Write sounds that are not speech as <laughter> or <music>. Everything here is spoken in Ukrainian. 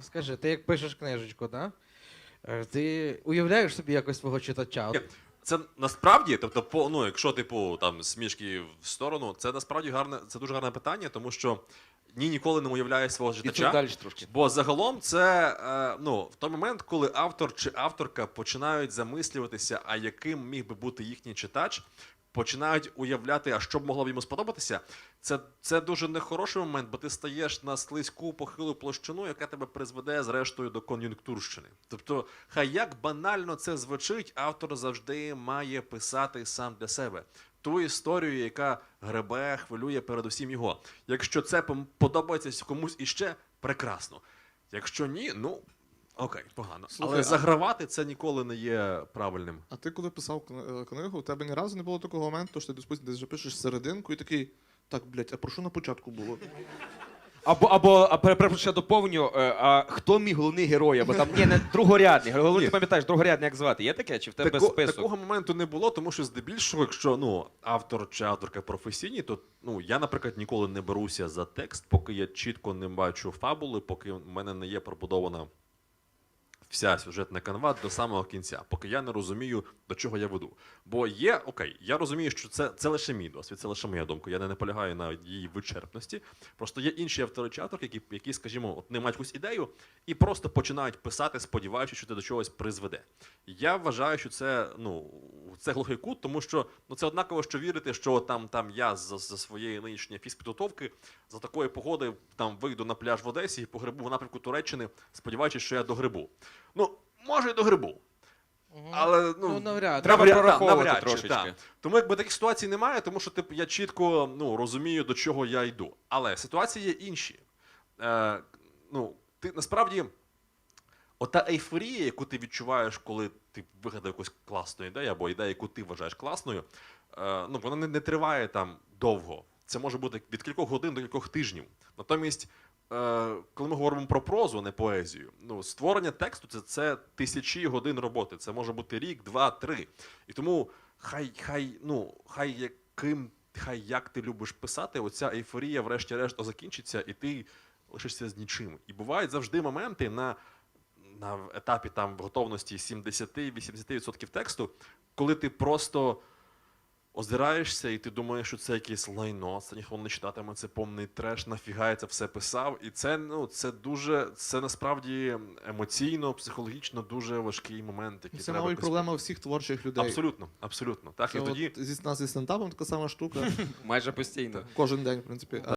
Скажи, ти як пишеш книжечку, да? Е, ти уявляєш собі якось свого читача? От Це насправді, тобто, по ну, якщо типу там смішки в сторону, це насправді гарне, це дуже гарне питання, тому що ні ніколи не уявляє свого читача. далі трошки. Бо загалом це е, ну, в той момент, коли автор чи авторка починають замислюватися, а яким міг би бути їхній читач, починають уявляти, а що б могло б йому сподобатися. Це, це дуже нехороший момент, бо ти стаєш на слизьку похилу площину, яка тебе призведе зрештою до кон'юнктурщини. Тобто, хай як банально це звучить, автор завжди має писати сам для себе. Ту історію, яка гребе, хвилює передусім його. Якщо це подобається комусь іще, прекрасно. Якщо ні, ну окей, погано. Слухай, Але а- загравати це ніколи не є правильним. А ти коли писав кни- е, книгу, у тебе ні разу не було такого моменту, що ти допустим, десь вже пишеш серединку і такий. Так, блядь, а про що на початку було? Або, або а, перепрошую, ще доповню, е, а хто мій головний герой? Або там, ні, не другорядний. Головний, ти пам'ятаєш, другорядний як звати? Є таке? Чи в тебе Тако- список? такого моменту не було, тому що здебільшого, якщо ну автор чи авторка професійні, то ну я, наприклад, ніколи не беруся за текст, поки я чітко не бачу фабули, поки в мене не є пробудована вся сюжетна канва до самого кінця, поки я не розумію, до чого я веду. Бо є окей, я розумію, що це, це лише мій досвід, це лише моя думка. Я не наполягаю на її вичерпності. Просто є інші автори чи які, які, скажімо, от не мають якусь ідею і просто починають писати, сподіваючись, що це до чогось призведе. Я вважаю, що це ну це глухий кут, тому що ну це однаково, що вірити, що там, там я за, за своєї нинішньої фізпідготовки за такої погоди там вийду на пляж в Одесі і погребу в напрямку Туреччини, сподіваючись, що я догребу. Ну, може, і догребу. Але ну, Ну, навряд. Треба навряд- прораховувати навряд трошечки. так. Тому якби таких ситуацій немає, тому що типу, я чітко ну, розумію, до чого я йду. Але ситуації є інші. Е, ну, ти насправді, ота ейфорія, яку ти відчуваєш, коли ти вигадав якусь класну ідею, або ідею, яку ти вважаєш класною, е, ну, вона не, не триває там довго. Це може бути від кількох годин до кількох тижнів. Натомість, е, коли ми говоримо про прозу, а не поезію, ну, створення тексту це, це тисячі годин роботи. Це може бути рік, два, три. І тому хай, хай, ну, хай яким, хай як ти любиш писати, оця ейфорія, врешті-решт, закінчиться, і ти лишишся з нічим. І бувають завжди моменти на, на етапі там готовності 70-80% тексту, коли ти просто озираєшся, і ти думаєш, що це якесь лайно, це ніхто не читатиме, це повний треш, нафіга я це все писав. І це, ну, це дуже, це насправді емоційно, психологічно дуже важкий момент, який Це, треба мабуть, якось- проблема всіх творчих людей. Абсолютно, абсолютно. Так, Це і тоді. от зі нас зі стендапом така сама штука. <laughs> Майже постійно. Кожен день, в принципі.